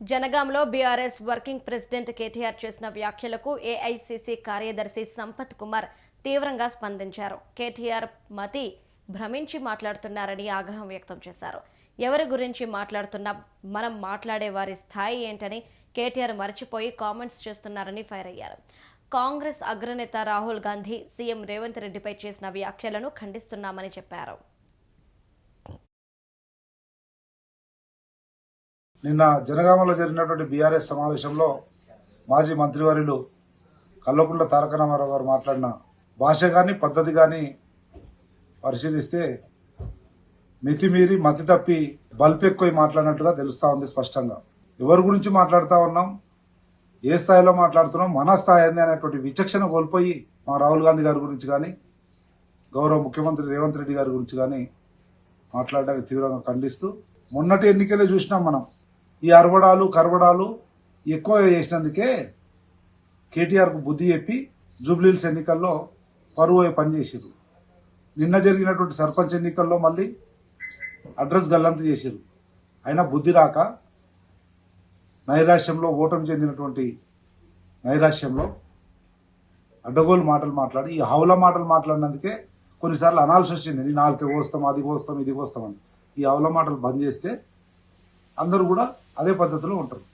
జనగాంలో BRS working president KTR చేసిన వ్యాఖ్యలకు AICC కార్యదర్శి సంపత్ కుమార్ తీవ్రంగా స్పందించారు. కేటీఆర్ మతి భ్రమించి మాట్లాడుతున్నారని ఆగ్రహం వ్యక్తం చేశారు. ఎవరి గురించి మాట్లాడుతున్నా మనం మాట్లాడే వారి స్థాయి ఏంటని కేటీఆర్ మర్చిపోయి కామెంట్స్ చేస్తున్నారని ఫైర్ అయ్యారు. కాంగ్రెస్ అగ్రనేత రాహుల్ గాంధీ సీఎం రేవంత్ రెడ్డిపై చేసిన వ్యాఖ్యలను ఖండిస్తున్నామని చెప్పారు. నిన్న జనగామలో జరిగినటువంటి బీఆర్ఎస్ సమావేశంలో మాజీ మంత్రివర్యులు కల్వకుంట్ల తారక రామారావు గారు మాట్లాడిన భాష కానీ పద్ధతి కానీ పరిశీలిస్తే మితిమీరి మతి తప్పి బల్బ్ మాట్లాడినట్టుగా తెలుస్తూ ఉంది స్పష్టంగా. ఎవరి గురించి మాట్లాడుతూ ఉన్నాం? ఏ స్థాయిలో మాట్లాడుతున్నాం? మన స్థాయి ఏంది అనేటువంటి విచక్షణ కోల్పోయి మా రాహుల్ గాంధీ గారి గురించి కానీ గౌరవ ముఖ్యమంత్రి రేవంత్ రెడ్డి గారి గురించి కానీ మాట్లాడడానికి తీవ్రంగా ఖండిస్తూ మొన్నటి ఎన్నికలే చూసినాం మనం. ఈ అరవడాలు కరవడాలు ఎక్కువ చేసినందుకే కేటీఆర్కు బుద్ధి చెప్పి జూబ్లీల్స్ ఎన్నికల్లో పరువు పనిచేసారు నిన్న జరిగినటువంటి సర్పంచ్ ఎన్నికల్లో మళ్ళీ అడ్రస్ గల్లంత చేశారు అయినా బుద్ధి రాక నైరాశ్యంలో ఓటమి చెందినటువంటి నైరాశ్యంలో అడ్డగోలు మాటలు మాట్లాడి ఈ హౌల మాటలు మాట్లాడినందుకే కొన్నిసార్లు అనాల్సి వచ్చింది. నాలుగు కోస్తాం అది కోస్తాం ఇది కోస్తామని ఈ హౌల మాటలు బంద్ చేస్తే అందరూ కూడా అదే పద్ధతిలో ఉంటారు.